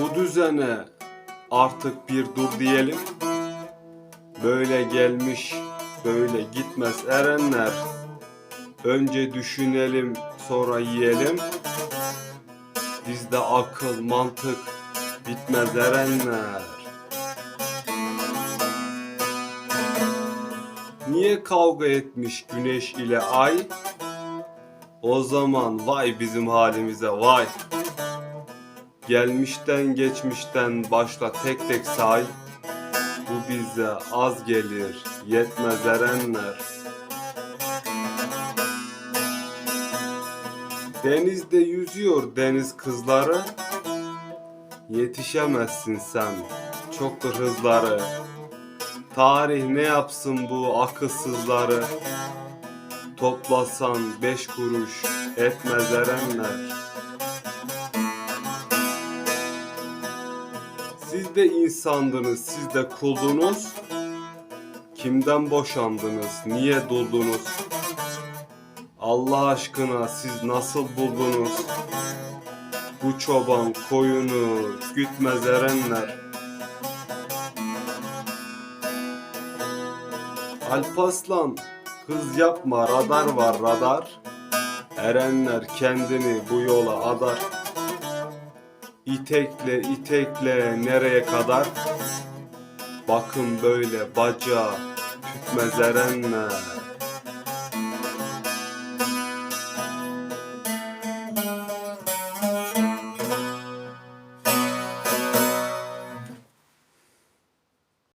Bu düzene artık bir dur diyelim. Böyle gelmiş, böyle gitmez erenler. Önce düşünelim, sonra yiyelim. Bizde akıl, mantık bitmez erenler. Niye kavga etmiş güneş ile ay? O zaman vay bizim halimize vay. Gelmişten geçmişten başla tek tek say. Bu bize az gelir, yetmez erenler. Denizde yüzüyor deniz kızları. Yetişemezsin sen, çoktur hızları. Tarih ne yapsın bu akılsızları? Toplasan beş kuruş etmez erenler. Siz de insandınız, siz de kuldunuz. Kimden boşandınız, niye duldunuz? Allah aşkına siz nasıl buldunuz? Bu çoban koyunu gütmez erenler. Alpaslan hız yapma radar var radar. Erenler kendini bu yola adar. İtekle itekle nereye kadar? Bakın böyle baca tütmez erenler.